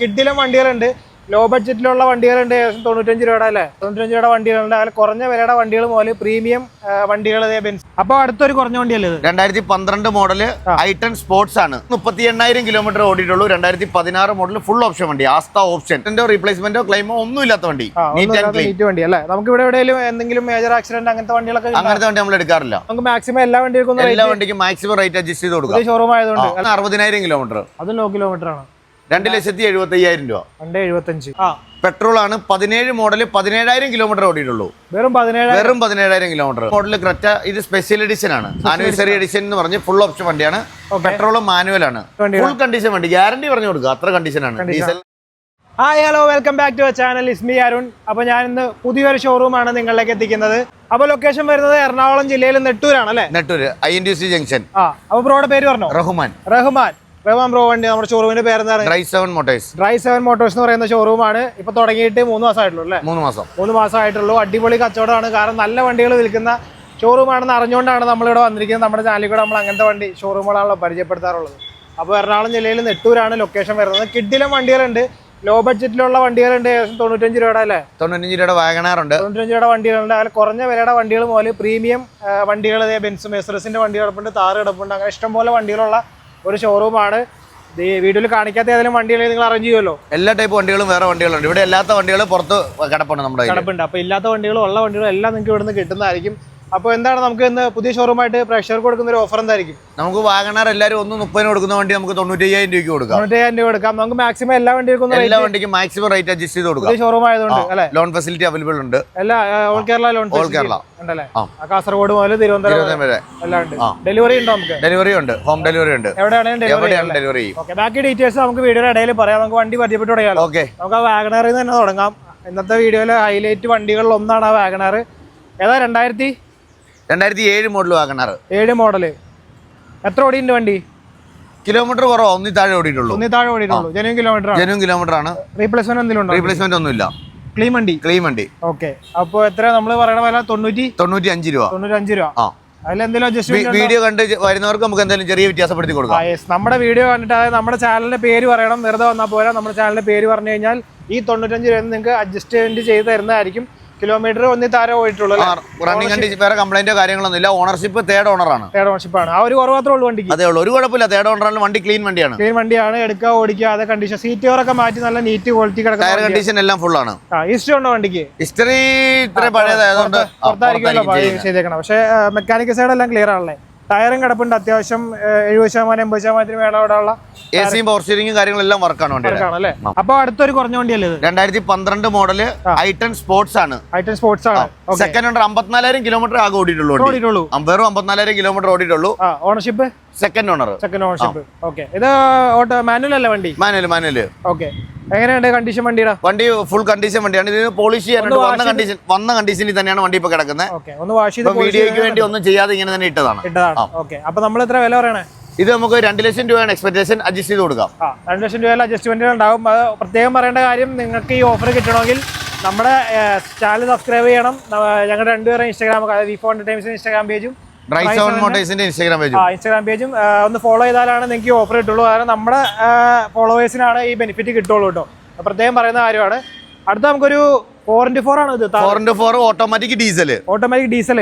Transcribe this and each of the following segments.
കിഡിലും വണ്ടികളുണ്ട്. ലോ ബഡ്ജറ്റിലുള്ള വണ്ടികളുണ്ട് ഏകദേശം തൊണ്ണൂറ്റഞ്ച് രൂപയുടെ അല്ലേ? തൊണ്ണൂറ്റഞ്ച് രൂപയുടെ വണ്ടികളുണ്ട്. അതിൽ കുറഞ്ഞ വിലയുടെ വണ്ടികൾ മുതൽ പ്രീമിയം വണ്ടികൾ ബെൻസ് അപ്പോൾ അടുത്തൊരു കുറഞ്ഞ വണ്ടിയല്ലേ ഇത്? രണ്ടായിരത്തി പന്ത്രണ്ട് മോഡൽ ഐട്ടൺ സ്പോർട്സ് ആണ്. മുപ്പത്തി എണ്ണായിരം കിലോമീറ്റർ ഓടിയിട്ടുള്ളൂ. രണ്ടായിരത്തി പതിനാറ് മോഡൽ ഫുൾ ഓപ്ഷൻ വണ്ടി ആസ്ത ഓപ്ഷൻ. റീപ്ലേസ്മെന്റോ ക്ലെയിമോ ഒന്നും ഇല്ലാത്ത വണ്ടി. നീറ്റ് വണ്ടി അല്ലേ? നമുക്ക് ഇവിടെ എവിടെയെങ്കിലും എന്തെങ്കിലും മേജർ ആക്സിഡന്റ് അങ്ങനത്തെ വണ്ടികളൊക്കെ അങ്ങനത്തെ വണ്ടി നമ്മൾ എടുക്കാറില്ല. നമുക്ക് മാക്സിമം എല്ലാ വണ്ടികൾക്കും എല്ലാ വണ്ടിക്കും മാക്സിമം റേറ്റ് അഡ്ജസ്റ്റ് ചെയ്ത് കൊടുക്കും. ഷോറൂം ആയതുകൊണ്ട് അറുപതിനായിരം കിലോമീറ്റർ അത് ലോ കിലോമീറ്റർ ആണ്. രണ്ട് ലക്ഷത്തി എഴുപത്തി അയ്യായിരം രൂപ. രണ്ട് എഴുപത്തഞ്ച്. ആ. പെട്രോൾ ആണ് പതിനേഴ് മോഡൽ പതിനേഴായിരം കിലോമീറ്റർ ഓടിയിട്ടുള്ളൂ. വെറും പതിനേഴ് വെറും പതിനേഴായിരം കിലോമീറ്റർ മോഡൽ ക്രെറ്റ ഇത് സ്പെഷ്യൽ എഡിഷൻ ആണ്. ആനിവേഴ്സറി എഡിഷൻ എന്ന് പറഞ്ഞ് ഫുൾ ഓപ്ഷൻ വണ്ടിയാണ്. പെട്രോൾ മാനുവൽ ആണ്. ഫുൾ കണ്ടീഷൻ വണ്ടി. ഗ്യാരണ്ടി പറഞ്ഞു കൊടുക്കുക. അത്ര കണ്ടീഷൻ ആണ്. Diesel hi hello welcome back to channel is me Arun അപ്പോൾ ഞാൻ ഇന്ന് പുതിയൊരു ഷോറൂമാണ് നിങ്ങളിലേക്ക് എത്തിക്കുന്നത്. അപ്പോൾ ലൊക്കേഷൻ വരുന്നത് എറണാകുളം ജില്ലയിൽ നെട്ടൂരാണ് അല്ലേ? Nettoor I N D C junction ആ. അപ്പോൾ ബ്രോയുടെ പേര് പറഞ്ഞോ? റഹ്മാൻ. റഹ്മാൻ. റഹ്മാൻ ബ്രോ വണ്ടി നമ്മുടെ ഷോറൂമിന്റെ പേരെന്താണ്? Dry seven motors dry seven motors എന്ന് പറയുന്ന ഷോറൂമാണ് ഇപ്പൊ തുടങ്ങിയിട്ട് മൂന്ന് മാസമായിട്ടുള്ളൂ അല്ലേ? മൂന്ന് മാസം. മൂന്ന് മാസമായിട്ടുള്ളൂ അടിപൊളി കച്ചവടമാണ്. കാരണം നല്ല വണ്ടികൾ വിൽക്കുന്ന ഷോറൂമാണെന്ന് അറിഞ്ഞുകൊണ്ടാണ് നമ്മളിവിടെ വന്നിരിക്കുന്നത്. നമ്മുടെ ചാനലിൽ കൂടെ നമ്മൾ അങ്ങനത്തെ വണ്ടി ഷോറൂമുകളാണല്ലോ പരിചയപ്പെടുത്താറുള്ളത്. അപ്പോൾ എറണാകുളം ജില്ലയിൽ നെട്ടൂരാണ് ലൊക്കേഷൻ വരുന്നത്. കിഡിലും വണ്ടികളുണ്ട്. ലോ ബഡ്ജറ്റിലുള്ള വണ്ടികളുണ്ട്. ഏകദേശം തൊണ്ണൂറ്റഞ്ച് രൂപയുടെ അല്ലേ? തൊണ്ണൂറ്റഞ്ച് രൂപയുടെ വാഗനാറുണ്ട് തൊണ്ണൂറ്റഞ്ച് രൂപയുടെ വണ്ടികളുണ്ട്. അതിൽ കുറഞ്ഞ വിലയുടെ വണ്ടികൾ മുതൽ പ്രീമിയം വണ്ടികൾ ബെൻസ് മെസറസിന്റെ വണ്ടി കിടപ്പുണ്ട് താറ് കിടപ്പുണ്ട് അങ്ങനെ ഇഷ്ടംപോലെ വണ്ടികളുള്ള ഒരു ഷോറൂമാണ് ആണ്. വീഡിയോയിൽ കാണിക്കാത്ത ഏതെങ്കിലും വണ്ടികൾ നിങ്ങൾ അറേഞ്ച് ചെയ്യുമല്ലോ? എല്ലാ ടൈപ്പ് വണ്ടികളും വേറെ വണ്ടികളുണ്ട്. ഇവിടെ ഇല്ലാത്ത വണ്ടികൾ പുറത്ത് കിടപ്പുണ്ട് നമ്മുടെ. കിടപ്പുണ്ട്. അപ്പോൾ ഇല്ലാത്ത വണ്ടികളും ഉള്ള വണ്ടികളും എല്ലാം നിങ്ങൾക്ക് ഇവിടുന്ന് കിട്ടുന്നതായിരിക്കും. അപ്പോൾ എന്താണ് നമുക്ക് ഇന്ന് പുതിയ ഷോറൂമായിട്ട് പ്രേക്ഷകർക്ക് കൊടുക്കുന്ന ഒരു ഓഫർ എന്തായിരിക്കും? നമുക്ക് വാഗണാർ എല്ലാവരും ഒന്ന് മുപ്പതിന് കൊടുക്കുന്ന വണ്ടി നമുക്ക് തൊണ്ണൂറ്റയ്യായിരം രൂപയ്ക്ക് കൊടുക്കാം. തൊണ്ണൂറ്റയ്യായിരം രൂപ കൊടുക്കാം. നമുക്ക് മാക്സിമം എല്ലാ വണ്ടിക്കും എല്ലാ വണ്ടിക്കും മാക്സിമം റേറ്റ് അഡ്ജസ്റ്റ് ചെയ്ത് കൊടുക്കാം. ഷോറൂം ആയതുകൊണ്ട് അല്ലേ? ലോൺ ഫെസിലിറ്റി അവൈലബിൾ ഉണ്ട്. എല്ലാ all Kerala loan all Kerala. ഉണ്ടല്ലേ? കാസർഗോഡ് മുതൽ തിരുവനന്തപുരം വരെ എല്ലാം ഉണ്ട് ഡെലിവറി ഉണ്ടോ നമുക്ക്? ഡെലിവറി ഉണ്ട്. ഹോം ഡെലിവറി ഉണ്ട്. എവിടെയാണെങ്കിലും ഡെലിവറി എവിടെയാണ് ഡെലിവറി ചെയ്യും ബാക്കി ഡീറ്റെയിൽസ് നമുക്ക് വീഡിയോയുടെ ഇടയിൽ പറയാം. നമുക്ക് വണ്ടി പരിചയപ്പെട്ട് തുടങ്ങിയാലോ? ഓക്കെ നമുക്ക് ആ വാഗണറിൽ നിന്ന് തന്നെ തുടങ്ങാം. ഇന്നത്തെ വീഡിയോയിലെ ഹൈലൈറ്റ് വണ്ടികളിൽ ഒന്നാണ് ആ വാഗണർ ഏതാ രണ്ടായിരത്തി രണ്ടായിരത്തി ഏഴ് മോഡൽ വാങ്ങണാറ് ഏഴ് മോഡൽ എത്ര ഓടിയുണ്ട് വണ്ടി? കിലോമീറ്റർ കുറവ് ഒന്നി താഴെ ഓടിയിട്ടുള്ളൂ. ഒന്നി താഴെ ഓടിയിട്ടുള്ളൂ. ജനുവൻ കിലോമീറ്റർ ജനുവൻ കിലോമീറ്റർ ആണ്. റീപ്ലേസ്മെന്റ് എന്തെങ്കിലും റീപ്ലേസ്മെന്റ് ഒന്നുമില്ല. ക്ലീൻ വണ്ടി? ക്ലീൻ വണ്ടി. ഓക്കെ അപ്പോൾ എത്ര നമ്മൾ പറയണ വില തൊണ്ണൂറ്റി തൊണ്ണൂറ്റി അഞ്ച് രൂപ. തൊണ്ണൂറ്റഞ്ച് രൂപ. ആ. വീഡിയോ കണ്ട് വരുന്നവർക്ക് നമുക്ക് എന്തെങ്കിലും ചെറിയ വ്യത്യാസപ്പെടുത്തി കൊടുക്കാം. നമ്മുടെ വീഡിയോ കണ്ടിട്ട് അതായത് നമ്മുടെ ചാനലിന്റെ പേര് പറയണം. വെറുതെ വന്നാൽ പോരാ. നമ്മുടെ ചാനലിന്റെ പേര് പറഞ്ഞു കഴിഞ്ഞാൽ ഈ തൊണ്ണൂറ്റഞ്ച് രൂപ നിങ്ങൾക്ക് അഡ്ജസ്റ്റ്മെന്റ് ചെയ്ത് തരുന്നതായിരിക്കും. കിലോമീറ്റർ ഒന്നി താരം പോയിട്ടുള്ളൂ റണ്ണിംഗ് കണ്ടീഷൻ വേറെ കംപ്ലൈന്റോ കാര്യങ്ങളൊന്നും ഇല്ല. ഓണർഷിപ്പ് തേർഡ് ഓണറാണ് തേർഡ് ഓണർഷിപ്പാണ് ആ ഒരു കുറവ് മാത്രമേ ഉള്ളൂ വണ്ടിക്ക്. അതേ ഉള്ളൂ. ഒരു കുഴപ്പമില്ല. തേർഡ് ഓണറാണ് വണ്ടി ക്ലീൻ വണ്ടിയാണ്. ക്ലീൻ വണ്ടിയാണ്. എടുക്കുക ഓടിക്കുക അതെ കണ്ടീഷൻ സീറ്റ് ഒക്കെ മാറ്റി നല്ല നീറ്റ് ക്വാളിറ്റി ടയർ കണ്ടീഷൻ എല്ലാം ഫുൾ ആണ്. ഹിസ്റ്ററി ഉണ്ടോ വണ്ടിക്ക്? ഹിസ്റ്ററി ഇത്ര പഴയതായതുകൊണ്ട് പുറത്തായിരിക്കുമല്ലോ. ചെയ്തേക്കണം പക്ഷേ മെക്കാനിക്കൽ സൈഡ് എല്ലാം ക്ലിയർ ആണല്ലേ? ടയറും കിടപ്പുണ്ട്. അത്യാവശ്യം എഴുപത് ശതമാനം എൺപത് ശതമാനത്തിന് ഉള്ള എ സിയും പവർ സ്റ്റിയറിംഗും കാര്യങ്ങളെല്ലാം വർക്കാണ് ആണല്ലേ അപ്പൊ അടുത്തൊരു കുറഞ്ഞ വണ്ടിയല്ലേ രണ്ടായിരത്തി പന്ത്രണ്ട് മോഡൽ ഐട്ടൺ സ്പോർട്സ് ആണ്. ഐറ്റൻ സ്പോർട്സ് ആണ്. സെക്കൻഡ് ഹൺഡ്രഡ് അമ്പത്തിനാലായിരം കിലോമീറ്റർ ആകെ ഓടിയിട്ടുള്ളൂ വണ്ടി. വെറും അമ്പത്തിനാലായിരം kilometre ഓടിയിട്ടുള്ളൂ. Ownership second owner second ownership okay ഇത് ഓട്ടോ മാനുവൽ അല്ല വണ്ടി? മാനുവൽ മാനുവൽ ഓക്കെ എങ്ങനെയുണ്ട് കണ്ടീഷൻ വണ്ടിയുടെ? വണ്ടി ഫുൾ കണ്ടീഷൻ വണ്ടിയാണ്. ഇതിന് പോളിഷ് ചെയ്യാനുണ്ട്. വന്ന കണ്ടീഷൻ വന്ന കണ്ടീഷനിൽ തന്നെയാണ് വണ്ടി ഇപ്പൊ കിടക്കുന്നത്. ഓക്കെ ഒന്ന് വാഷ് ചെയ്ത് വീഡിയോയ്ക്ക് വേണ്ടി ഒന്നും ചെയ്യാതെ ഇങ്ങനെ തന്നെ ഇട്ടതാണ്. ഇട്ടതാണ്. ഓക്കെ അപ്പൊ നമ്മൾ എത്ര വില പറയണേ? ഇത് നമുക്ക് രണ്ട് ലക്ഷം രൂപയാണ്. എക്സ്പെക്ടേഷൻ അഡ്ജസ്റ്റ് ചെയ്ത് കൊടുക്കാം. ആ രണ്ട് ലക്ഷം രൂപയിൽ അഡ്ജസ്റ്റ്മെന്റുകൾ ഉണ്ടാവും. അത് പ്രത്യേകം പറയേണ്ട കാര്യം നിങ്ങൾക്ക് ഈ ഓഫർ കിട്ടണമെങ്കിൽ നമ്മുടെ ചാനൽ സബ്സ്ക്രൈബ് ചെയ്യണം. ഞങ്ങളുടെ രണ്ടുപേരും ഇൻസ്റ്റാഗ്രാം വി ഫോൺ ടൈംസിന്റെ ഇൻസ്റ്റാഗ്രാം പേജും ഡ്രൈ സെവൻ മോട്ടേഴ്സിന്റെ ഇൻസ്റ്റാഗ്രാം പേജും ആ ഇൻസ്റ്റാഗ്രാം പേജും ഒന്ന് ഫോളോ ചെയ്താലാണ് നിങ്ങൾക്ക് ഓഫർ കിട്ടുള്ളൂ. കാരണം നമ്മുടെ ഫോളോവേഴ്സിനാണ് ഈ ബെനിഫിറ്റ് കിട്ടുള്ളൂ കേട്ടോ. പ്രത്യേകം പറയുന്ന കാര്യമാണ്. അടുത്ത നമുക്കൊരു ഫോർ ഇന്റു ഫോർ ആണ് ഇത് four into four automatic diesel automatic diesel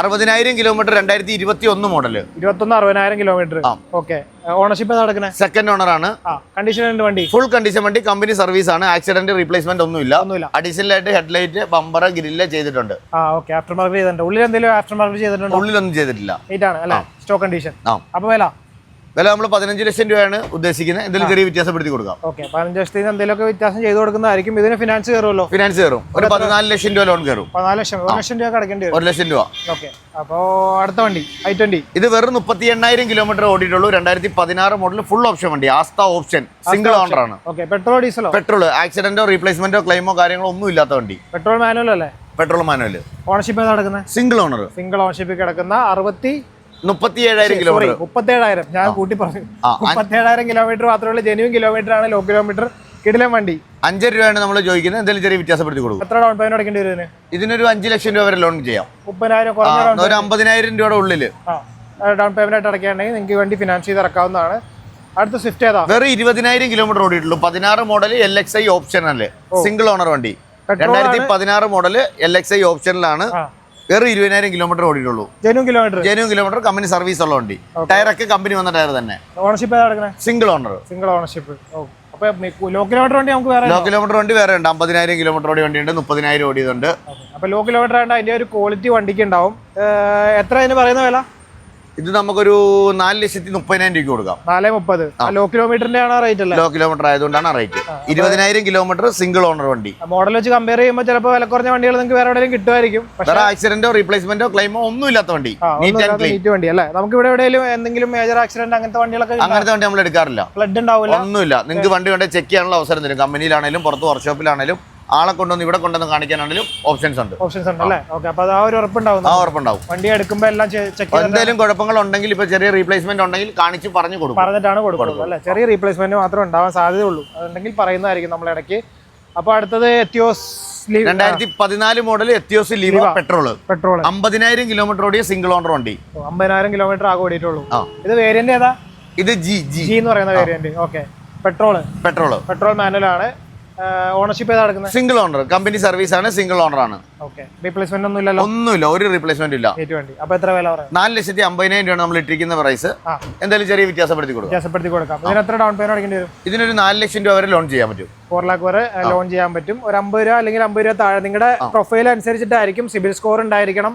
അറുപതിനായിരം കിലോമീറ്റർ രണ്ടായിരത്തി ഇരുപത്തി ഒന്ന് മോഡൽ ഇരുപത്തൊന്ന് അറുപതിനായിരം കിലോമീറ്റർ. ഓക്കെ ഓണർഷിപ്പ് നടക്കണേ സെക്കൻഡ് ഓണർ ആണ്. കണ്ടീഷൻ വണ്ടി. ഫുൾ കണ്ടീഷൻ വണ്ടി കമ്പനി സർവീസ് ആണ്. ആക്സിഡന്റ് റീപ്ലേസ്മെന്റ് ഒന്നുമില്ല. ഒന്നുമില്ല. അഡീഷണൽ ആയിട്ട് ഹെഡ്ലൈറ്റ് ബമ്പർ ഗ്രില്ല് ചെയ്തിട്ടുണ്ട് ആഫ്റ്റർ മാർക്കറ്റ് ചെയ്തിട്ടുണ്ട്. ഉള്ളിൽ എന്തെങ്കിലും ആഫ്റ്റർ മാർക്കറ്റ് ചെയ്തിട്ടുണ്ടോ? ഉള്ളിലൊന്നും ചെയ്തിട്ടില്ല. ആണ് അല്ലേ? സ്റ്റോക്ക് കണ്ടീഷൻ അപ്പൊ വില? വില നമ്മൾ പതിനഞ്ച് ലക്ഷം രൂപയാണ് ഉദ്ദേശിക്കുന്നത്. എന്തെങ്കിലും ചെറിയ വ്യത്യാസപ്പെടുത്തി കൊടുക്കാം. ഓക്കെ പതിനഞ്ച് ലക്ഷത്തിന് എന്തെങ്കിലുമൊക്കെ വ്യത്യാസം ചെയ്ത് കൊടുക്കുന്നതായിരിക്കും. ഇതിന് ഫിനാൻസ് കയറുമല്ലോ ഫിനാൻസ് കയറും ഒരു പതിനാല് ലക്ഷം രൂപ ലോൺ കയറും പതിനാല് ലക്ഷം ഒരു ലക്ഷം രൂപ അടക്കേണ്ടി വരും. ഒരു ലക്ഷം രൂപ. ഓക്കെ അപ്പോൾ അടുത്ത വണ്ടി ഐ ട്വന്റി ഇത് വെറും മുപ്പത്തി എണ്ണായിരം കിലോമീറ്റർ ഓടിയിട്ടുള്ളൂ രണ്ടായിരത്തി പതിനാറ് മോഡൽ ഫുൾ ഓപ്ഷൻ വണ്ടി ആസ്ത ഓപ്ഷൻ സിംഗിൾ ഓണർ ആണ്. ഓക്കെ പെട്രോൾ ഡീസലോ പെട്രോൾ ആക്സിഡന്റോ റീപ്ലേസ്മെന്റോ ക്ലെയിമോ കാര്യങ്ങളോ ഒന്നും ഇല്ലാത്ത വണ്ടി. പെട്രോൾ മാനുവൽ അല്ലേ? പെട്രോൾ മാനുവൽ ഓണർഷിപ്പ് നടക്കുന്നത് സിംഗിൾ ഓണർ സിംഗിൾ ഓണർഷിപ്പ് കിടക്കുന്ന അറുപത്തി മുപ്പത്തി ഏഴായിരം സോറി കിലോമീറ്റർ മുപ്പത്തേഴായിരം ഞാൻ കൂട്ടി പറഞ്ഞു. മുപ്പത്തേഴായിരം കിലോമീറ്റർ മാത്രമേ ജെന്യൂൻ കിലോമീറ്റർ ആണ് ലോ കിലോമീറ്റർ കിടിലം വണ്ടി. അഞ്ചര രൂപയാണ് നമ്മൾ ചോദിക്കുന്നത്. എന്തെങ്കിലും ചെറിയ വ്യത്യാസപ്പെടുത്തി കൊടുക്കും. എത്ര ഡൗൺ പേയ്മെന്റ് അടക്കേണ്ടി വരും ഇതിനൊരു അഞ്ച് ലക്ഷം രൂപ വരെ ലോൺ ചെയ്യാം. മുപ്പതിനായിരം ഒരു അമ്പതിനായിരം രൂപയുടെ ഉള്ളിൽ. ആ ഡൗൺ പേയ്മെന്റ് ആയിട്ട് അടക്കുകയാണെങ്കിൽ നിങ്ങൾക്ക് വണ്ടി ഫിനാൻസ് ചെയ്ത് ഇറക്കാവുന്നതാണ്. അടുത്ത സ്വിഫ്റ്റ് ഏതാ? വെറും ഇരുപതിനായിരം കിലോമീറ്റർ ഓടിയിട്ടുള്ളൂ. പതിനാറ് മോഡൽ എൽ എക്സ് ഐ ഓപ്ഷനല്ലേ സിംഗിൾ ഓണർ വണ്ടി. രണ്ടായിരത്തി പതിനാറ് മോഡൽ എൽ എക്സ് ഐ ഓപ്ഷനിലാണ് വെറും ഇരുപതിനായിരം kilometre ഓടിയിട്ടുള്ളൂ. Genuine kilometre genuine kilometre company service ഉള്ള വണ്ടി. ഒക്കെ കമ്പനി വന്ന ടയർ തന്നെ. Ownership single owner single ownership low kilometre വണ്ടി നമുക്ക് വേറെ ലോ കിലോമീറ്റർ വണ്ടി വേറെ ഉണ്ട്. അമ്പതിനായിരം കിലോമീറ്റർ ഓടി വണ്ടിയുണ്ട്. മുപ്പതിനായിരം ഓടിയതുണ്ട്. Okay. അപ്പൊ ലോ കിലോമീറ്റർ ആയതുകൊണ്ട് അതിന്റെ ഒരു ക്വാളിറ്റി വണ്ടിക്ക് ഉണ്ടാവും. എത്ര അതിന് പറയുന്ന വില? ഇത് നമുക്കൊരു നാല് ലക്ഷത്തി മുപ്പതിനായിരം രൂപയ്ക്ക് കൊടുക്കാം. നാല് മുപ്പത്. ലോ കിലോമീറ്ററിന്റെ ആണ് റേറ്റ് അല്ലേ? ലോ കിലോമീറ്റർ ആയതുകൊണ്ടാണ് റേറ്റ് ഇരുപതിനായിരം കിലോമീറ്റർ സിംഗിൾ ഓണർ വണ്ടി. മോഡൽ വെച്ച് കമ്പയർ ചെയ്യുമ്പോൾ ചിലപ്പോൾ വില കുറഞ്ഞ വണ്ടികൾ നിങ്ങൾക്ക് വേറെ എവിടെയും കിട്ടുമായിരിക്കും. പക്ഷേ വേറെ ആക്സിഡന്റോ റീപ്ലേസ്മെന്റോ ക്ലെയിമോ ഒന്നും ഇല്ലാത്ത വണ്ടി. നീറ്റ് വണ്ടി അല്ലേ? നമുക്ക് ഇവിടെ എവിടെയും എന്തെങ്കിലും മേജർ ആക്സിഡന്റ് അങ്ങനത്തെ വണ്ടികളൊക്കെ അങ്ങനത്തെ വണ്ടി നമ്മൾ എടുക്കാറില്ല. ഫ്ലഡ് ഉണ്ടാവില്ല ഒന്നുമില്ല. നിങ്ങൾക്ക് വണ്ടി വേണ്ട ചെക്ക് ചെയ്യാനുള്ള അവസരം തരും. കമ്പനിയിലാണെങ്കിലും പുറത്ത് വർക്ക്ഷോപ്പിലാണെങ്കിലും ആളെ കൊണ്ടുവന്ന് ഇവിടെ കൊണ്ടുവന്ന് കാണിക്കാനാണെങ്കിലും ഓപ്ഷൻസ് ഉണ്ട്. ഓപ്ഷൻസ് ഉണ്ട് അല്ലേ? ഓക്കെ അപ്പോൾ ആ ഒരു ഉറപ്പുണ്ടാവും ആ ഉറപ്പുണ്ടാവും. വണ്ടി എടുക്കുമ്പോൾ എല്ലാം ചെക്ക് എന്തെങ്കിലും കുഴപ്പങ്ങൾ ഉണ്ടെങ്കിൽ ഇപ്പോൾ ചെറിയ റീപ്ലേസ്മെന്റ് ഉണ്ടെങ്കിൽ കാണിച്ച് പറഞ്ഞു കൊടുക്കും. പറഞ്ഞിട്ടാണ് കൊടുക്കുന്നത് അല്ലേ? ചെറിയ റീപ്ലേസ്മെന്റ് മാത്രമേ ഉണ്ടാവാൻ സാധ്യതയുള്ളൂ. അതുണ്ടെങ്കിൽ പറയുന്നതായിരിക്കും നമ്മൾ ഇടയ്ക്ക്. അപ്പോൾ അടുത്തത് എത്തിയോസ് രണ്ടായിരത്തി പതിനാല് model Etios Liva petrol petrol അമ്പതിനായിരം കിലോമീറ്റർ ഓടിയ സിംഗിൾ ഓണർ വണ്ടി. അമ്പതിനായിരം കിലോമീറ്റർ ആകെ ഓടിയിട്ടുള്ളൂ. ഇത് വേരിയന്റ് ഏതാ? ഇത് ജി ജി ജി എന്ന് പറയുന്ന variant okay petrol. Petrol. Petrol manual ആണ്. ഓണർഷിപ്പ് ഏതാ എടുക്കുന്നത് സിംഗിൾ ഓണർ കമ്പനി സർവീസ് ആണ് സിംഗിൾ ഓണർ ആണ്. ഓക്കെ റീപ്ലേസ്മെന്റ് ഒന്നും ഇല്ലല്ലോ? ഒന്നുമില്ല. ഒരു റീപ്ലേസ്മെന്റ് ഇല്ല. വണ്ടി അപ്പൊ എത്ര വില പറയാം? നാല് ലക്ഷത്തി അമ്പതിനായിരം രൂപയാണ് നമ്മൾ ഇട്ടിരിക്കുന്ന പ്രൈസ് എന്തായാലും ചെറിയ വ്യത്യാസപ്പെടുത്തി കൊടുക്കാം. വ്യത്യാസപ്പെടുത്തി കൊടുക്കാം. ഇതിന് എത്ര ഡൗൺ പേയ്മെന്റ് അടക്കേണ്ടി വരും? ഇതിനൊരു നാല് ലക്ഷം രൂപ വരെ ലോൺ ചെയ്യാൻ പറ്റും. ഫോർ ലാക്ക് വരെ ലോൺ ചെയ്യാൻ പറ്റും. ഒരു അമ്പത് രൂപ അല്ലെങ്കിൽ അമ്പത് രൂപ താഴെ. നിങ്ങളുടെ പ്രൊഫൈൽ അനുസരിച്ചിട്ടായിരിക്കും സിബിൽ സ്കോർ ഉണ്ടായിരിക്കണം.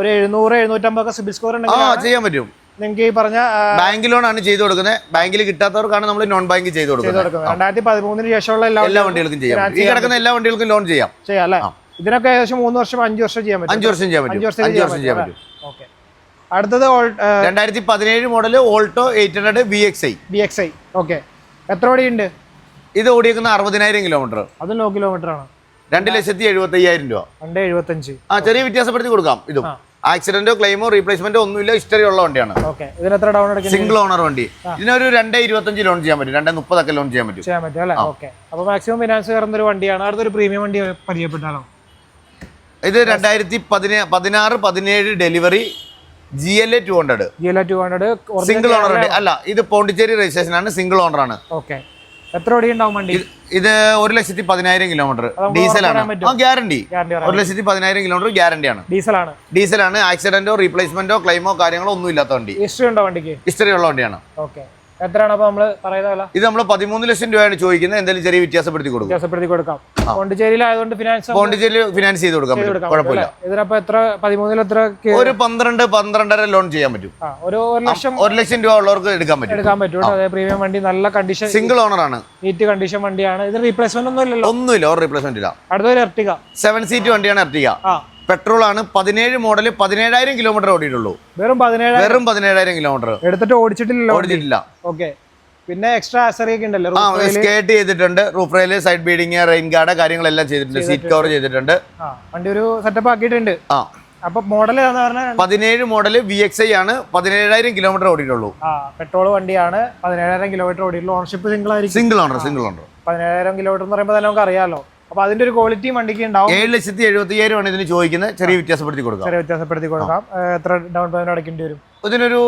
ഒരു എഴുന്നൂറ് എഴുന്നൂറ്റമ്പതൊക്കെ സിബിൽ സ്കോർ ഉണ്ടെങ്കിൽ ചെയ്യാൻ പറ്റും. നിങ്ങൾക്ക് ഈ പറഞ്ഞ ബാങ്ക് ലോൺ ആണ് ചെയ്തു കൊടുക്കുന്നത്. ബാങ്കിൽ കിട്ടാത്തവർക്കാണ് നമ്മൾ നോൺ ബാങ്ക് ചെയ്തു കൊടുക്കുന്നത്. രണ്ടായിരത്തി പതിമൂന്നിന് ശേഷമുള്ള എല്ലാ എല്ലാ വണ്ടികൾക്കും ചെയ്യാം. ഈ കിടക്കുന്ന എല്ലാ വണ്ടികൾക്കും ലോൺ ചെയ്യാം. ചെയ്യാം അല്ലേ? ഇതിനൊക്കെ ഏകദേശം മൂന്ന് വർഷം അഞ്ച് വർഷം ചെയ്യാൻ പറ്റും. അഞ്ച് വർഷം ചെയ്യാൻ പറ്റും. അഞ്ച് വർഷം ചെയ്യാൻ പറ്റും ഓക്കെ. അടുത്തത് രണ്ടായിരത്തി പതിനേഴ് model Alto eight hundred B X I B X I okay. എത്ര ഓടിയുണ്ട്? ഇത് ഓടിയേക്കുന്ന അറുപതിനായിരം കിലോമീറ്റർ. അത് നോ കിലോമീറ്റർ ആണ് രണ്ട് ലക്ഷത്തി എഴുപത്തി അയ്യായിരം രൂപ. രണ്ട് എഴുപത്തഞ്ച്. ആ ചെറിയ വ്യത്യാസപ്പെടുത്തി കൊടുക്കാം. ഇതും. ആക്സിഡന്റോ ക്ലെയിമോ റീപ്ലേസ്മെന്റോ ഒന്നുമില്ല. ഹിസ്റ്ററി ഉള്ള വണ്ടിയാണ്. എത്ര ഡൗൺ സിംഗിൾ ഓണർ വണ്ടി. ഇതിനൊരു രണ്ടേ ഇരുപത്തഞ്ച് ലോൺ ചെയ്യാൻ പറ്റും. രണ്ടേ മുപ്പതൊക്കെ ലോൺ ചെയ്യാൻ പറ്റും. ചെയ്യാൻ പറ്റും അല്ലേ? ഓക്കെ. അപ്പോൾ മാക്സിമം ഫിനാൻസ് കയറുന്ന ഒരു വണ്ടിയാണ്. അടുത്തൊരു പ്രീമിയം വണ്ടി പരിചയപ്പെട്ടാലോ? ഇത് രണ്ടായിരത്തി പതിനേ പതിനാറ് പതിനേഴ് delivery G L A two hundred G L A two hundred single owner അല്ല? ഇത് പോണ്ടിച്ചേരി രജിസ്ട്രേഷൻ ആണ്. സിംഗിൾ ഓണർ ആണ്. ഓക്കെ. എത്ര ഉണ്ടാവും വണ്ടി? ഇത് ഒരു ലക്ഷത്തി പതിനായിരം കിലോമീറ്റർ ഡീസലാണ് ഗ്യാരണ്ടി ഒരു ലക്ഷത്തി പതിനായിരം കിലോമീറ്റർ ഗ്യാരണ്ടിയാണ് ഡീസലാണ് ഡീസലാണ് ആക്സിഡന്റോ റീപ്ലേസ്മെന്റോ ക്ലെയിമോ കാര്യങ്ങളോ ഒന്നും ഇല്ലാത്ത വണ്ടി. ഹിസ്റ്ററി ഉണ്ടോ വണ്ടിക്ക്? ഹിസ്റ്ററി ഉള്ള വണ്ടിയാണ്. ഓക്കെ എത്രയാണ് പറയുന്ന ഇത് നമ്മൾ പതിമൂന്ന് ലക്ഷം രൂപയാണ് ചോദിക്കുന്നത്. എന്തെങ്കിലും ചെറിയ വ്യത്യാസപ്പെടുത്തി കൊടുക്കും. വ്യത്യാസപ്പെടുത്തി കൊടുക്കാം. പോണ്ടിച്ചേരിയിലായതുകൊണ്ട് ഫിനാൻസ് ഫിനാൻസ് ചെയ്ത് കൊടുക്കാം കുഴപ്പമില്ല. ഇതിനപ്പോ എത്ര പതിമൂന്നിൽ എത്ര ഒരു പന്ത്രണ്ട് പന്ത്രണ്ടര ലോൺ ചെയ്യാൻ പറ്റും. ഒരു ലക്ഷം ഒരു ലക്ഷം രൂപ ഉള്ളവർക്ക് എടുക്കാൻ പറ്റും. എടുക്കാൻ പറ്റും. അതെ പ്രീമിയം വണ്ടി നല്ല കണ്ടീഷൻ സിംഗിൾ ഓണർ ആണ്. നീറ്റ് കണ്ടീഷൻ വണ്ടിയാണ്. ഇത് റീപ്ലേസ്മെന്റ് ഒന്നും ഇല്ലല്ലോ ഒന്നുമില്ല ഒരു റീപ്ലേസ്മെന്റ് ഇല്ല. അടുത്തൊരു എർട്ടിക സെവൻ സീറ്റ് വണ്ടിയാണ് എർട്ടിക പെട്രോൾ ആണ് പതിനേഴ് മോഡൽ പതിനേഴായിരം കിലോമീറ്റർ ഓടിയിട്ടുള്ളൂ. വെറും പതിനേഴ് വെറും പതിനേഴായിരം കിലോമീറ്റർ എടുത്തിട്ട് ഓടിച്ചിട്ടില്ല ഓടിച്ചിട്ടില്ല. ഓക്കെ. പിന്നെ എക്സ്ട്രാ ആക്സറി ഒക്കെ ഉണ്ടല്ലോ? ആ. സ്കേട്ട് ചെയ്തിട്ടുണ്ട്. Roof rail side beading rain guard കാര്യങ്ങളെല്ലാം ചെയ്തിട്ടുണ്ട്. സീറ്റ് കവർ ചെയ്തിട്ടുണ്ട്. വണ്ടി ഒരു സെറ്റപ്പ് ആക്കിയിട്ടുണ്ട്. ആ. അപ്പൊ മോഡൽ പതിനേഴ് മോഡൽ വി എക്സ് ഐ ആണ് പതിനേഴായിരം കിലോമീറ്റർ ഓടിയിട്ടുള്ളൂ. പെട്രോൾ വണ്ടിയാണ് പതിനേഴായിരം കിലോമീറ്റർ ഓടിയിട്ടുള്ളൂ. ഓണർഷിപ്പ് സിംഗിൾ ആയിരിക്കും. സിംഗിൾ ഓണർ സിംഗിൾ ഓണർ പതിനേഴായിരം കിലോമീറ്റർ എന്ന് പറയുമ്പോൾ തന്നെ നമുക്ക് അറിയാലോ അപ്പൊ അതിന്റെ ഒരു ക്വാളിറ്റി വണ്ടിക്ക് ഉണ്ടാവും. ഏഴ് ലക്ഷത്തി എഴുപത്തി ആണ് ഇതിന് ചോദിക്കുന്നത്. ചെറിയ വ്യത്യാസപ്പെടുത്തി കൊടുക്കാം. ചെറിയ വ്യത്യാസപ്പെടുത്തി കൊടുക്കാം. എത്ര ഡൗൺ പേയ്മെന്റ് അടക്കേണ്ടി വരും? ഇതിനൊരു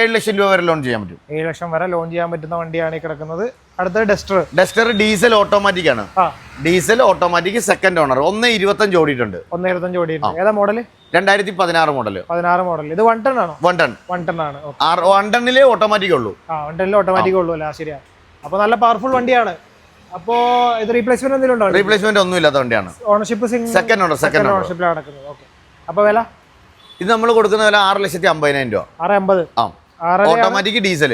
ഏഴ് ലക്ഷം രൂപ വരെ ലോൺ ചെയ്യാൻ പറ്റും. ഏഴ് ലക്ഷം വരെ ലോൺ ചെയ്യാൻ പറ്റുന്ന വണ്ടിയാണ് ഈ കിടക്കുന്നത്. അടുത്തത് ഡസ്റ്റർ ഡസ്റ്റർ ഡീസൽ ഓട്ടോമാറ്റിക് ആണ്. ആ. ഡീസൽ ഓട്ടോമാറ്റിക് സെക്കൻഡ് ഓണർ ഒന്ന് ഇരുപത്തഞ്ച് ഓടിയിട്ടുണ്ട്. ഒന്ന് ഇരുപത്തഞ്ച് ഓടിയിട്ടുണ്ട്. ഏതാ മോഡൽ രണ്ടായിരത്തി പതിനാറ് മോഡൽ പതിനാറ് മോഡൽ ഇത് വൺ ടൺ ആണോ? വൺ ടൺ വൺ ടൺ ആണ്. വൺ ടണ്ണിലേ ഓട്ടോമാറ്റിക് ഉള്ളൂ. ആ വൺ ടണ്ണിലെ ഓട്ടോമാറ്റിക് ഉള്ളൂ. അല്ല ശരിയാണ് ശരിയാ. അപ്പൊ നല്ല പവർഫുൾ വണ്ടിയാണ്. അപ്പോ ഇത് റീപ്ലേസ്മെന്റ് എന്തെങ്കിലും ഉണ്ടോ? റീപ്ലേസ്മെന്റ് ഒന്നും ഇല്ലാത്ത വണ്ടിയാണ്. ഓണർഷിപ്പ് സെക്കൻഡ് ഓണർ സെക്കൻഡ് ഓണർഷിപ്പിലാണ് നടക്കുന്നത്. ഓക്കെ അപ്പൊ വില? ഇത് നമ്മൾ കൊടുക്കുന്ന വില ആറ് ലക്ഷത്തി അമ്പതിനായിരം രൂപ ആറ് എൺപത് ആ ഓട്ടോമാറ്റിക് ഡീസൽ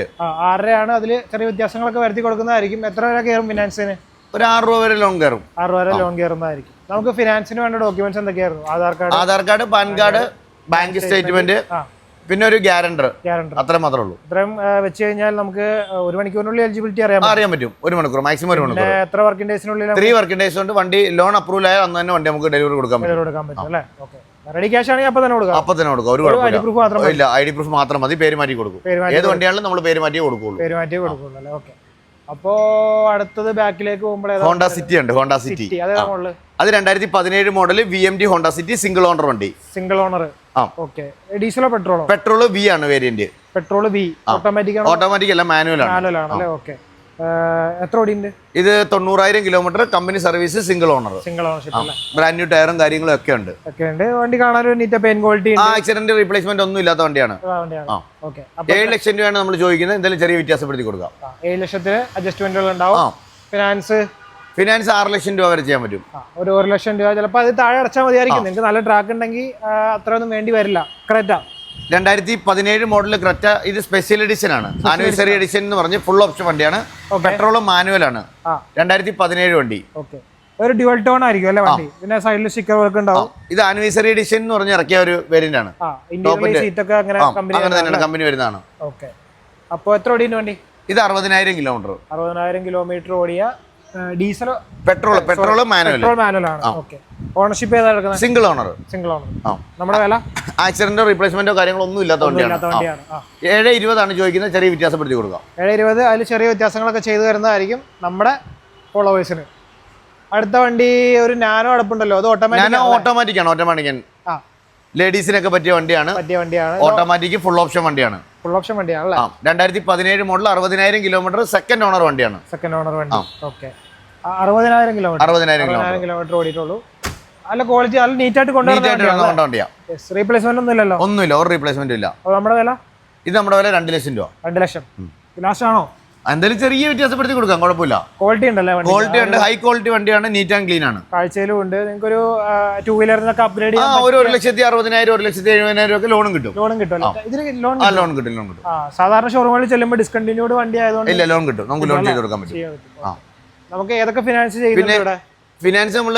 ആറരയാണ് അതിൽ ചെറിയ വ്യത്യാസങ്ങളൊക്കെ വരുത്തി കൊടുക്കുന്നതായിരിക്കും. എത്ര വരെ കയറും ഫിനാൻസിന് ഒരു ആറ് രൂപ വരെ ലോൺ കയറും. ആറ് വരെ ലോൺ കയറുന്നതായിരിക്കും. നമുക്ക് ഫിനാൻസിന് വേണ്ട ഡോക്യുമെന്റ്സ് എന്തൊക്കെയായിരുന്നു? Aadhaar card? Aadhaar card PAN card bank statement പിന്നെ ഒരു ഗ്യാരണ്ടർ. അത്ര മാത്രമേ ഉള്ളൂ. ഇത്രയും വെച്ച് കഴിഞ്ഞാൽ നമുക്ക് ഒരു മണിക്കൂറിനുള്ളിൽ എലിജിബിലിറ്റി അറിയാം അറിയാൻ പറ്റും. ഒരു മണിക്കൂർ മാക്സിമം ഒരു മണിക്കൂർ. എത്ര വർക്കിംഗ് ഡേയ്സിനുള്ളിൽ ത്രീ വർക്കിംഗ് ഡേയ്സ് കൊണ്ട് വണ്ടി ലോൺ അപ്രൂവൽ ആയാൽ അന്ന് തന്നെ വണ്ടി നമുക്ക് ഡെലിവറി കൊടുക്കാൻ പറ്റും. കൊടുക്കാൻ പറ്റും അല്ലേ? ഓക്കെ റെഡി ക്യാഷ് ആണെങ്കിൽ അപ്പൊ തന്നെ കൊടുക്കാം. അപ്പൊ തന്നെ കൊടുക്കാം. ഒരു ഐ ഡി കുഴപ്പമില്ല പ്രൂഫ് മാത്രം ഇല്ല ഐ ഡി പ്രൂഫ് മാത്രം മതി. പേര് മാറ്റി കൊടുക്കും. ഏത് വണ്ടിയാണെങ്കിലും നമ്മൾ പേര് മാറ്റി കൊടുക്കുള്ളൂ. പേര് മാറ്റി കൊടുക്കുള്ളൂ അല്ലേ? ഓക്കെ അപ്പോ അടുത്തത് ബാക്കിലേക്ക് പോകുമ്പോൾ ഏതാ? ഹോണ്ട സിറ്റി ഉണ്ട് ഹോണ്ട സിറ്റി അതേ അത് രണ്ടായിരത്തി പതിനേഴ് model V M D Honda City single owner വണ്ടി. സിംഗിൾ ഓണർ ആ. ഓക്കെ ഡീസലോ പെട്രോളോ പെട്രോൾ വി ആണ് variant petrol V automatic automatic അല്ല മാനുവൽ ആണ്. മാനുവൽ ആണല്ലേ ഓക്കെ എത്ര ഓടിയുണ്ട് ഇത് തൊണ്ണൂറായിരം kilometre company service single owner single ownership അല്ലേ? ബ്രാൻഡ് ന്യൂ ടയറും കാര്യങ്ങളും ഒക്കെ ഉണ്ട്. ഒക്കെ ഉണ്ട്. വണ്ടി ഒരു നീറ്റ പെയിൻ ക്വാളിറ്റി ആ ആക്സിഡന്റ് റീപ്ലേസ്മെന്റ് ഒന്നും ഇല്ലാത്ത വണ്ടിയാണ്. ഏഴ് ലക്ഷം രൂപയാണ് നമ്മൾ ചോദിക്കുന്നത്. എന്തെങ്കിലും ചെറിയ വ്യത്യാസപ്പെടുത്തി കൊടുക്കാം. ഏഴ് ലക്ഷത്തിന് അഡ്ജസ്റ്റ്മെന്റുകൾ ഉണ്ടാവും. ഫിനാൻസ് ഫിനാൻസ് ആറ് ലക്ഷം രൂപ വരെ ചെയ്യാൻ പറ്റും. ഒരു ഒരു ലക്ഷം രൂപ ചിലപ്പോൾ അത് താഴെ അടച്ചാൽ മതിയായിരിക്കും. നിങ്ങൾക്ക് നല്ല ട്രാക്ക് ഉണ്ടെങ്കിൽ അത്ര അത്രയൊന്നും വേണ്ടി വരില്ല. ക്രെറ്റ രണ്ടായിരത്തി പതിനേഴ് മോഡൽ ക്രെറ്റ ഇത് സ്പെഷ്യൽ എഡിഷൻ ആണ്. ആനിവേഴ്സറി എഡിഷൻ എന്ന് പറഞ്ഞ് ഫുൾ ഓപ്ഷൻ വണ്ടിയാണ്. പെട്രോളും മാനുവൽ ആണ്. രണ്ടായിരത്തി പതിനേഴ് വണ്ടി. ഓക്കെ ഒരു ഡ്യുവൽ ടോൺ ആയിരിക്കും അല്ലേ വണ്ടി? പിന്നെ സൈഡിൽ സ്റ്റിക്കർ വർക്ക് ഉണ്ടാവും. ഇത് ആനിവേഴ്സറി എഡിഷൻ എന്ന് പറഞ്ഞ് ഇറക്കിയ ഒരു വേരിയന്റ് ആണ്. അങ്ങനെ തന്നെയാണ് കമ്പനി വരുന്നതാണ്. ഓക്കെ അപ്പോൾ എത്ര ഓടിയുണ്ട് വണ്ടി? ഇത് അറുപതിനായിരം കിലോമീറ്റർ അറുപതിനായിരം കിലോമീറ്റർ ഓടിയ diesel petrol petrol manual petrol manual ആണ്. ഓക്കെ. ഓണർഷിപ്പ് ഏതാ എടുക്കുന്നത്? സിംഗിൾ ഓണർ സിംഗിൾ ഓണർ നമ്മുടെ വില? ആക്സിഡന്റോ റീപ്ലേസ്മെന്റോ കാര്യങ്ങളോ ഒന്നും ഇല്ലാത്ത വണ്ടിയാണ്. ഏഴ് ഇരുപതാണ് ചോദിക്കുന്നത് ചെറിയ വ്യത്യാസപ്പെടുത്തി കൊടുക്കാം. ഏഴ് ഇരുപത് അതിൽ ചെറിയ വ്യത്യാസങ്ങളൊക്കെ ചെയ്തു തരുന്നതായിരിക്കും നമ്മുടെ ഫോളോവേഴ്സിന് അടുത്ത വണ്ടി ഒരു നാനോ അടപ്പുണ്ടല്ലോ അത് ഓട്ടോമാറ്റിക് ഓട്ടോമാറ്റിക് ആണ് ഓട്ടോമാറ്റിക് ലേഡീസിനൊക്കെ പറ്റിയ വണ്ടിയാണ്. പറ്റിയ വണ്ടിയാണ്. ഓട്ടോമാറ്റിക് ഫുൾ ഓപ്ഷൻ വണ്ടിയാണ്. ഫുൾ ഓപ്ഷൻ വണ്ടിയാണ് അല്ലേ? രണ്ടായിരത്തി പതിനേഴ് മോഡൽ അറുപതിനായിരം കിലോമീറ്റർ സെക്കൻഡ് ഓണർ വണ്ടിയാണ്. സെക്കൻഡ് ഓണർ വണ്ടി. ഓക്കെ അറുപതിനായിരം കിലോമീറ്റർ അറുപതിനായിരം കിലോമീറ്റർ ഓടിയിട്ടുള്ളൂ. നല്ല ക്വാളിറ്റി നല്ല നീറ്റായിട്ട് നീറ്റായിട്ട് കൊണ്ടുവരുന്ന കൊണ്ട വണ്ടിയാ. റീപ്ലേസ്മെന്റ് ഒന്നും ഇല്ലല്ലോ? ഒന്നുമില്ല ഒരു റീപ്ലേസ്മെന്റ് ഇല്ല. നമ്മുടെ വില? ഇത് നമ്മുടെ വില രണ്ട് ലക്ഷം രൂപ. രണ്ട് ലക്ഷം. ലാസ്റ്റ് ആണോ? എന്തായാലും ചെറിയ വ്യത്യാസപ്പെടുത്തി കൊടുക്കാം കുഴപ്പമില്ല. ക്വാളിറ്റി ഉണ്ടല്ലേ വണ്ടി ക്വാളിറ്റി ഉണ്ട് ഹൈ ക്വാളിറ്റി വണ്ടിയാണ് നീറ്റ് ആൻഡ് ക്ലീൻ ആണ്. കാഴ്ചയിലും ഉണ്ട്. നിങ്ങൾക്ക് ഒരു ടൂ വീലറിനൊക്കെ അപ്ഗ്രേഡ് ചെയ്യാം ചെയ്യാൻ ഒരു ഒരു ലക്ഷത്തി അറുപതിനായിരം ഒരു ലക്ഷത്തി എഴുപതിനായിരം ഒക്കെ ലോണും കിട്ടും. ലോണും കിട്ടും ഇതിന് ലോൺ ആ ലോൺ കിട്ടും ലോൺ കിട്ടും. ആ സാധാരണ ഷോറൂമുകളിൽ ചെല്ലുമ്പോൾ ഡിസ്കണ്ടിന്യൂഡ് വണ്ടി ആയതുകൊണ്ട് ഇല്ല ലോൺ കിട്ടും. നമുക്ക് ലോൺ ചെയ്ത് കൊടുക്കാൻ പറ്റും. പറ്റും. ആ. നമുക്ക് ഏതൊക്കെ ഫിനാൻസ് ചെയ്യുന്നുണ്ട് ഇവിടെ? ഫിനാൻസ് നമ്മൾ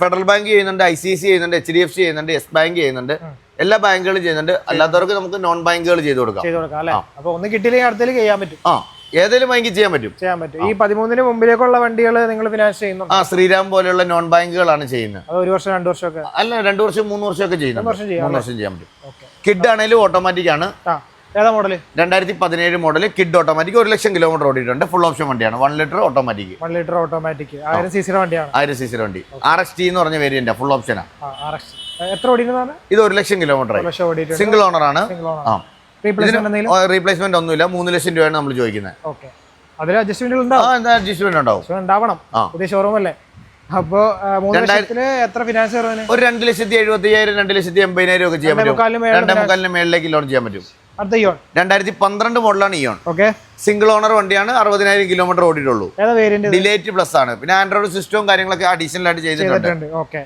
ഫെഡറൽ ബാങ്ക് ചെയ്യുന്നുണ്ട് ഐ സി സി ചെയ്യുന്നുണ്ട് എച്ച് ഡി എഫ് സി ചെയ്യുന്നുണ്ട് യെസ് ബാങ്ക് ചെയ്യുന്നുണ്ട്. എല്ലാ ബാങ്കുകളും ചെയ്യുന്നുണ്ട്. അല്ലാത്തവർക്ക് നമുക്ക് നോൺ ബാങ്കുകൾ ചെയ്തു കൊടുക്കാം. ചെയ്തു കൊടുക്കാം അല്ലേ? അപ്പൊ ഒന്ന് കിട്ടിയില്ലെങ്കിൽ അടുത്തേക്ക് ചെയ്യാൻ പറ്റും. ആ. ഏതെങ്കിലും ബാങ്കിൽ ചെയ്യാൻ പറ്റും. ചെയ്യാൻ പറ്റും. ഈ പതിമൂന്നിന് മുമ്പിലേക്കുള്ള വണ്ടികൾ നിങ്ങൾ ഫിനാൻസ് ചെയ്യുന്നു. ആ ശ്രീരാം പോലെയുള്ള നോൺ ബാങ്കുകളാണ് ചെയ്യുന്നത്. ഒരു വർഷം രണ്ട് വർഷമൊക്കെ? അല്ല രണ്ടു വർഷം മൂന്ന് വർഷമൊക്കെ ചെയ്യുന്നു മൂന്ന് വർഷം ചെയ്യാൻ പറ്റും. കിഡ് ആണെങ്കിലും ഓട്ടോമാറ്റിക് ആണ്. ഏതാ മോഡൽ രണ്ടായിരത്തി പതിനേഴ് മോഡൽ കിഡ് ഓട്ടോമാറ്റിക് ഒരു ലക്ഷം കിലോമീറ്റർ ഓടിയിട്ടുണ്ട്. ഫുൾ ഓപ്ഷൻ വണ്ടിയാണ്. One litre automatic one litre automatic ആയിരം സി സിയുടെ വണ്ടിയാണ്. ആയിരം സി സിയുടെ വണ്ടി. ആർ എക്സ് ടി എന്ന് പറഞ്ഞ വേരിയന്റ് ഫുൾ ഓപ്ഷനാണ് എത്ര ഓടിക്കുന്നതാണ് ഇത് ഒരു ലക്ഷം കിലോമീറ്റർ സിംഗിൾ ഓണർ ആണ്. ആ. റീപ്ലേസ്മെന്റ് ഒന്നുമില്ല. മൂന്ന് ലക്ഷം രൂപയാണ് നമ്മൾ ചോദിക്കുന്നത്. അതിൽ അഡ്ജസ്റ്റ്മെന്റുകൾ ഉണ്ടാവും. പുതിയ ഷോറൂം അല്ലേ? അപ്പോ മൂന്ന് എത്ര ഫിനാൻസ് ഒരു രണ്ട് ലക്ഷത്തി എഴുപത്തി അയ്യായിരം രണ്ട് ലക്ഷത്തി എൺപതിനായിരം ഒക്കെ ചെയ്യാൻ പറ്റും. രണ്ടേ മുക്കാലിന് മേളിലേക്ക് ലോൺ ചെയ്യാൻ പറ്റും. അടുത്ത ഇയോൺ രണ്ടായിരത്തി പന്ത്രണ്ട് മോഡലാണ് ഇയോൺ ഓക്കെ. സിംഗിൾ ഓണർ വണ്ടിയാണ്. അറുപതിനായിരം കിലോമീറ്റർ ഓടിയിട്ടുള്ളൂ. ഡിലേറ്റ് പ്ലസ് ആണ്. പിന്നെ ആൻഡ്രോയിഡ് സിസ്റ്റവും കാര്യങ്ങളൊക്കെ അഡീഷണൽ ആയിട്ട് ചെയ്തിട്ടുണ്ട്. ചെയ്തിട്ടുണ്ട്. ഓക്കെ.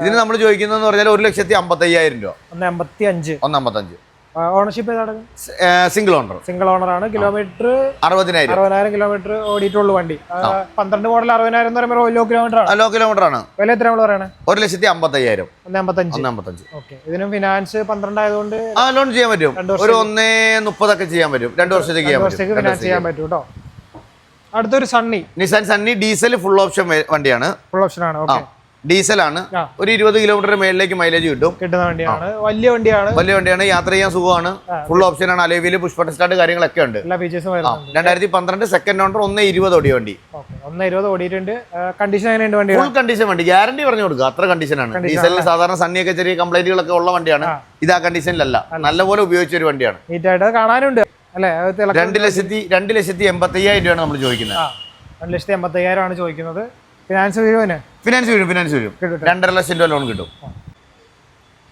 ഇതിന് നമ്മൾ ചോദിക്കുന്നതെന്ന് പറഞ്ഞാൽ ഒരു ലക്ഷത്തി അമ്പത്തി അയ്യായിരം രൂപ. ഒന്ന് എൺപത്തി അഞ്ച് ഒന്ന് അമ്പത്തഞ്ച് ownership single owner single owner ആണ്. കിലോമീറ്റർ അറുപതിനായിരം. അറുപതിനായിരം കിലോമീറ്റർ ഓടിയിട്ടുള്ളൂ വണ്ടി. പന്ത്രണ്ട് മോഡൽ അറുപതിനായിരം എന്ന് പറയുമ്പോൾ ലോ കിലോമീറ്റർ ആണ്. ലോ കിലോമീറ്റർ ആണ്. വില എത്ര നമ്മൾ പറയണേ? ഒരു ലക്ഷത്തി അമ്പത്തി ഒന്ന് അമ്പത്തഞ്ച് ഓക്കെ ഇതിനും ഫിനാൻസ് പന്ത്രണ്ട് ആയതുകൊണ്ട് ആ ലോൺ ചെയ്യാൻ പറ്റും. രണ്ട് ഒരു ഒന്നേ മുപ്പതൊക്കെ ചെയ്യാൻ പറ്റും. രണ്ട് വർഷത്തേക്ക് ചെയ്യാൻ വർഷത്തേക്ക് ഫിനാൻസ് ചെയ്യാൻ പറ്റും കേട്ടോ അടുത്തൊരു Sunny Nissan Sunny diesel full option വണ്ടിയാണ്. ഫുൾ ഓപ്ഷൻ ആണ്. ഓക്കെ ഡീസലാണ്. ഒരു ഇരുപത് കിലോമീറ്റർ മേളിലേക്ക് മൈലേജ് കിട്ടും. കിട്ടുന്ന വണ്ടിയാണ്. വലിയ വണ്ടിയാണ്. വലിയ വണ്ടിയാണ്. യാത്ര ചെയ്യാൻ സുഖമാണ്. ഫുൾ ഓപ്ഷൻ ആണ്. അലേവിൽ പുഷ്പ സ്റ്റാർട്ട് കാര്യങ്ങളൊക്കെ ഉണ്ട്. രണ്ടായിരത്തി പന്ത്രണ്ട് സെക്കൻഡ് ഓണർ ഒന്ന് ഇരുപത് ഓടിയ വണ്ടി. ഒന്ന് ഇരുപത് ഓടിയിട്ടുണ്ട്. കണ്ടീഷൻ എങ്ങനെയുണ്ട് വണ്ടി ഫുൾ കണ്ടീഷൻ വണ്ടി. ഗ്യാരണ്ടി പറഞ്ഞു കൊടുക്കുക. അത്ര കണ്ടീഷനാണ് ഡീസലിന് സാധാരണ സണ്ണിയൊക്കെ ചെറിയ കംപ്ലൈന്റുകളൊക്കെ ഉള്ള വണ്ടിയാണ്. ഇത് ആ കണ്ടീഷനിലല്ല നല്ലപോലെ ഉപയോഗിച്ച ഒരു വണ്ടിയാണ്. നീറ്റായിട്ട് കാണാനുണ്ട്. അല്ലേ? രണ്ട് ലക്ഷത്തി രണ്ട് ലക്ഷത്തി എൺപത്തി അയ്യായിരം രൂപയാണ് നമ്മൾ ചോദിക്കുന്നത്. രണ്ട് ലക്ഷത്തി എൺപത്തയ്യായിരം ആണ് ചോദിക്കുന്നത്. ഫിനാൻസ് വീഴുവിന് ഫിനാൻസ് വരും ഫിനാൻസ് കിട്ടും. രണ്ടര ലക്ഷം രൂപ ലോൺ കിട്ടും.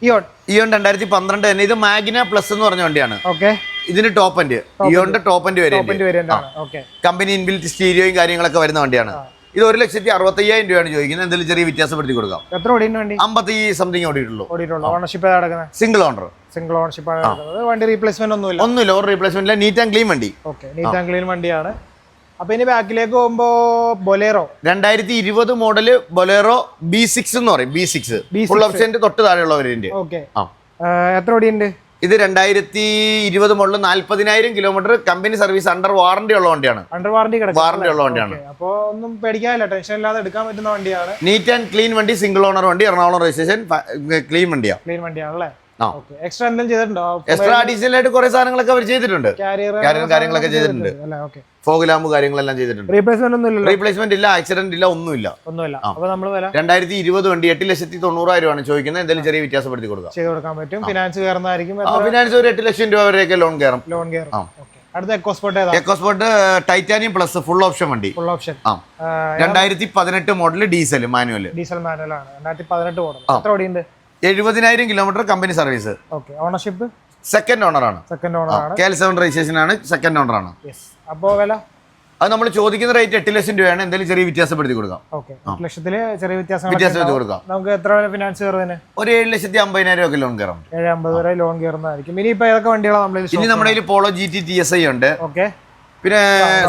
ഇയോൺ ഇയോൺ രണ്ടായിരത്തി പന്ത്രണ്ട് തന്നെ. ഇത് മാഗ്ന പ്ലസ് എന്ന് പറഞ്ഞ വണ്ടിയാണ്. ഓക്കെ ഇതിന് ടോപ്പ് എൻഡ് ഇയോണിന്റെ ടോപ്പ് എൻഡ് വരെ കമ്പനി ഇൻബിൽറ്റ് സ്റ്റീരിയോയും കാര്യങ്ങളൊക്കെ വരുന്ന വണ്ടിയാണ്. ഇത് ഒരു ലക്ഷത്തി അറുപത്തി അയ്യായിരം രൂപയാണ് ചോദിക്കുന്നത്. എന്തെങ്കിലും ചെറിയ വ്യത്യാസപ്പെടുത്തി കൊടുക്കാം. എത്ര ഓടിയുണ്ട് വണ്ടി? അമ്പത്തി something ഓടിയിട്ടുള്ളൂ. Ownership single owner single ownership വണ്ടി റീപ്ലേസ്മെന്റ് ഒന്നുമില്ല. ഒന്നുമില്ല. ഒരു റീപ്ലേസ്മെന്റ് നീറ്റ് ആൻഡ് ക്ലീൻ വണ്ടി. ഓക്കെ നീറ്റ് ആൻഡ് ക്ലീൻ വണ്ടിയാണ്. അപ്പൊ ഇനി ബാക്കിലേക്ക് പോകുമ്പോ ബൊലേറോ. രണ്ടായിരത്തി ഇരുപത് മോഡൽ ബൊലേറോ ബി സിക്സ് എന്ന് പറയും ബി സിക്സ്. ഫുൾ ഓപ്ഷന്റെ തൊട്ട് താഴെയുള്ള വേരിയന്റ് ഓക്കെ. എത്ര ഓടിയുണ്ട്? ഇത് രണ്ടായിരത്തി ഇരുപത് മോഡൽ നാല്പതിനായിരം kilometre company service under warranty ഉള്ള വണ്ടിയാണ്. അണ്ടർ വാറണ്ടി വാറന്റി വാറണ്ടി ഉള്ള വണ്ടിയാണ്. അപ്പോൾ ഒന്നും പേടിക്കാനില്ല ടെൻഷൻ ഇല്ലാതെ എടുക്കാൻ പറ്റുന്ന വണ്ടിയാണ്. നീറ്റ് ആൻഡ് ക്ലീൻ വണ്ടി സിംഗിൾ ഓണർ വണ്ടി എറണാകുളം രജിസ്ട്രേഷൻ ക്ലീൻ വണ്ടിയാണ് ക്ലീൻ വണ്ടിയാണല്ലേ? എക്സ്ട്രാ എന്തെങ്കിലും ചെയ്തിട്ടുണ്ടോ? എക്സ്ട്രാ അഡീഷണൽ ആയിട്ട് കുറെ സാധനങ്ങളൊക്കെ അവർ ചെയ്തിട്ടുണ്ട്. കാരിയർ കാര്യങ്ങളൊക്കെ ചെയ്തിട്ടുണ്ട്. ഓക്കെ. കാര്യങ്ങളെല്ലാം ചെയ്തിട്ടുണ്ട്. റീപ്ലേസ്മെന്റ് റീപ്ലേസ്മെന്റ് ഇല്ല ആക്സിഡന്റ് ഇല്ല ഒന്നുമില്ല. ഒന്നുമില്ല. അപ്പൊ നമ്മൾ വില രണ്ടായിരത്തി ഇരുപത് വണ്ടി എട്ട് ലക്ഷത്തി തൊണ്ണൂറായിരം ആണ് ചോദിക്കുന്നത്. എന്തെങ്കിലും ചെറിയ വ്യത്യാസപ്പെടുത്തി കൊടുക്കുക ചെയ്ത് കൊടുക്കാൻ പറ്റും. ഫിനാൻസ് കയറുന്നതായിരിക്കും. ഫിനാൻസ് ഒരു എട്ട് ലക്ഷം രൂപ വരെയൊക്കെ ലോൺ കയറും. ലോൺ കയറും. അടുത്ത എക്കോസ്പോർട്ട് ഏതാ? EcoSport Titanium plus full option വണ്ടി. ഫുൾ ഓപ്ഷൻ ആ. രണ്ടായിരത്തി പതിനെട്ട് മോഡൽ ഡീസൽ മാനുവൽ ഡീസൽ മാനുവലാണ് രണ്ടായിരത്തി പതിനെട്ട് മോഡൽ എത്ര ഓടിയുണ്ട് എഴുപതിനായിരം kilometre company service. Ownership second owner ആണ്. സെക്കൻഡ് ഓണർ ആണ്. കെ എൽ സെവൻ രജിസ്ട്രേഷൻ ആണ് സെക്കൻഡ് ഓണർ ആണ്. യെസ് അപ്പോൾ വില? അത് നമ്മൾ ചോദിക്കുന്ന റേറ്റ് എട്ട് ലക്ഷം രൂപയാണ്. എന്തെങ്കിലും ചെറിയ വ്യത്യാസപ്പെടുത്തി കൊടുക്കാം. ലക്ഷത്തിൽ ചെറിയ വ്യത്യാസം വ്യത്യാസപ്പെടുത്തി കൊടുക്കാം. നമുക്ക് എത്ര ഫിനാൻസ് കയറുന്നതിന്? ഒരു ഏഴ് ലക്ഷത്തി അമ്പതിനായിരം ഒക്കെ ലോൺ കയറാം ഏഴ് അമ്പത് വരെ ലോൺ കയറുന്നതായിരിക്കും. ഇനി ഇപ്പൊ ഏതൊക്കെ വണ്ടികളാണ് നമ്മൾ ഇനി നമ്മുടെ കയ്യിൽ Polo G T T S I ഉണ്ട്. ഓക്കെ പിന്നെ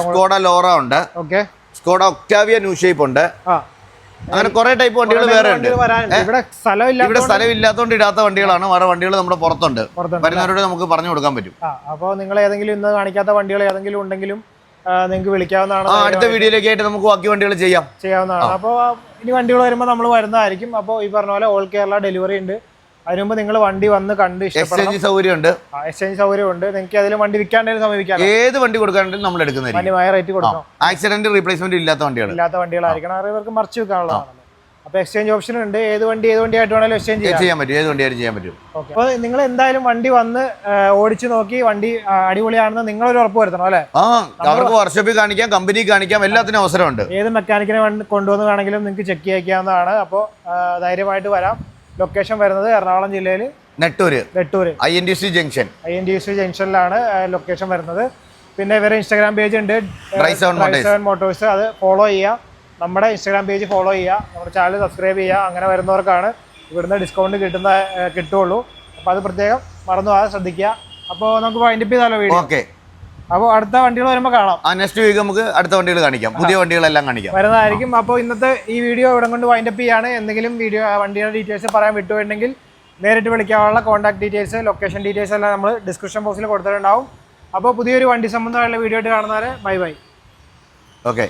സ്കോഡ ലോറ ഉണ്ട്. Okay Skoda Octavia new shape ഉണ്ട്. ആ. അങ്ങനെ കുറെ ടൈപ്പ് വണ്ടികൾ വേറെ ഉണ്ട്. ഇവിടെ സ്ഥലം ഇല്ലാത്തതുകൊണ്ട് ഇടാത്ത വണ്ടികളാണ്. വേറെ വണ്ടികൾ നമ്മുടെ പുറത്തുണ്ട്. വരുന്നവരോട് നമുക്ക് പറഞ്ഞു കൊടുക്കാൻ പറ്റും. അപ്പോൾ നിങ്ങൾ ഏതെങ്കിലും ഇന്ന് കാണിക്കാത്ത വണ്ടികൾ ഏതെങ്കിലും ഉണ്ടെങ്കിലും നിങ്ങൾക്ക് വിളിക്കാവുന്നതാണ് അടുത്ത വീഡിയോയിലേക്ക് ആയിട്ട് നമുക്ക് ബാക്കി വണ്ടികൾ ചെയ്യാം. ചെയ്യാവുന്നതാണ്. അപ്പോൾ ഇനി വണ്ടികൾ വരുമ്പോൾ നമ്മൾ വരുന്നതായിരിക്കും. അപ്പോൾ ഈ പറഞ്ഞ പോലെ ഓൾ കേരള ഡെലിവറി ഉണ്ട്. അതിന് മുമ്പ് നിങ്ങൾ വണ്ടി വന്ന് കണ്ട് എക്സ്ചേഞ്ച് സൗകര്യം ഉണ്ട് എക്സ്ചേഞ്ച് സൗകര്യമുണ്ട്. നിങ്ങൾക്ക് അതിൽ വണ്ടി വിൽക്കാണ്ടെങ്കിലും സമീപിക്കാം ഏത് വണ്ടി കൊടുക്കാണ്ടെങ്കിലും നമ്മൾ എടുക്കുന്നത് മാന്യമായ റേറ്റ് കൊടുക്കണം. ആക്സിഡന്റ് റീപ്ലേസ്മെന്റ് ഇല്ലാത്ത വണ്ടികൾ ഇല്ലാത്ത വണ്ടികളായിരിക്കണം. അത് ഇവർക്ക് മറിച്ച് വെക്കാനുള്ളതാണ്. അപ്പോൾ എക്സ്ചേഞ്ച് ഓപ്ഷൻ ഉണ്ട്. ഏത് വണ്ടി ഏത് വണ്ടിയായിട്ട് വേണമെങ്കിലും എക്സ്ചേഞ്ച് ചെയ്യാം. ചെയ്യാൻ പറ്റും. ഏത് വണ്ടിയാലും ചെയ്യാൻ പറ്റും. ഓക്കെ. അപ്പോൾ നിങ്ങൾ എന്തായാലും വണ്ടി വന്ന് ഓടിച്ചു നോക്കി വണ്ടി അടിപൊളിയാണെന്ന് നിങ്ങൾ ഒരു ഉറപ്പ് വരുത്തണം അല്ലേ? ആ അവർക്ക് വർക്ക്ഷോപ്പിൽ കാണിക്കാം കമ്പനി കാണിക്കാം എല്ലാത്തിനും അവസരമുണ്ട്. ഏത് മെക്കാനിക്കിനെ കൊണ്ടുവന്ന് വേണമെങ്കിലും നിങ്ങൾക്ക് ചെക്ക് ചെയ്യാവുന്നതാണ്. അപ്പോൾ ധൈര്യമായിട്ട് വരാം. ലൊക്കേഷൻ വരുന്നത് എറണാകുളം ജില്ലയിൽ Nettoor. Nettoor. I N D C junction. I N D C ജംഗ്ഷനിലാണ് location വരുന്നത്. പിന്നെ ഇവരെ ഇൻസ്റ്റാഗ്രാം പേജ് ഉണ്ട്. സെവൻ മോട്ടോഴ്സ് അത് ഫോളോ ചെയ്യുക. നമ്മുടെ ഇൻസ്റ്റാഗ്രാം പേജ് ഫോളോ ചെയ്യുക. നമ്മുടെ ചാനൽ സബ്സ്ക്രൈബ് ചെയ്യുക. അങ്ങനെ വരുന്നവർക്കാണ് ഇവിടുന്ന് ഡിസ്കൗണ്ട് കിട്ടുന്ന കിട്ടുള്ളൂ അപ്പോൾ അത് പ്രത്യേകം മറന്നു പോകാതെ ശ്രദ്ധിക്കുക. അപ്പോൾ നമുക്ക് വൈൻഡപ്പ് ചെയ്താലോ വീഡിയോ? ഓക്കെ അപ്പോൾ അടുത്ത വണ്ടികൾ വരുമ്പോൾ കാണാം. ആ നെക്സ്റ്റ് വീക്ക് നമുക്ക് അടുത്ത വണ്ടികൾ കാണിക്കാം. പുതിയ വണ്ടികളെല്ലാം കാണിക്കാം. വരുന്നതായിരിക്കും. അപ്പോൾ ഇന്നത്തെ ഈ വീഡിയോ ഇവിടെ കൊണ്ട് വൈൻഡ് അപ്പ് ചെയ്യാണ്. എന്തെങ്കിലും വീഡിയോ വണ്ടിയുടെ ഡീറ്റെയിൽസ് പറയാൻ വിട്ടുപോയിട്ടുണ്ടെങ്കിൽ നേരിട്ട് വിളിക്കാനുള്ള കോൺടാക്ട് ഡീറ്റെയിൽസ് ലൊക്കേഷൻ ഡീറ്റെയിൽസ് എല്ലാം നമ്മൾ ഡിസ്ക്രിപ്ഷൻ ബോക്സിൽ കൊടുത്തിട്ടുണ്ടാവും. അപ്പോൾ പുതിയൊരു വണ്ടി സംബന്ധമായുള്ള വീഡിയോ ആയിട്ട് കാണുന്നവരെ ബൈ ബൈ ഓക്കെ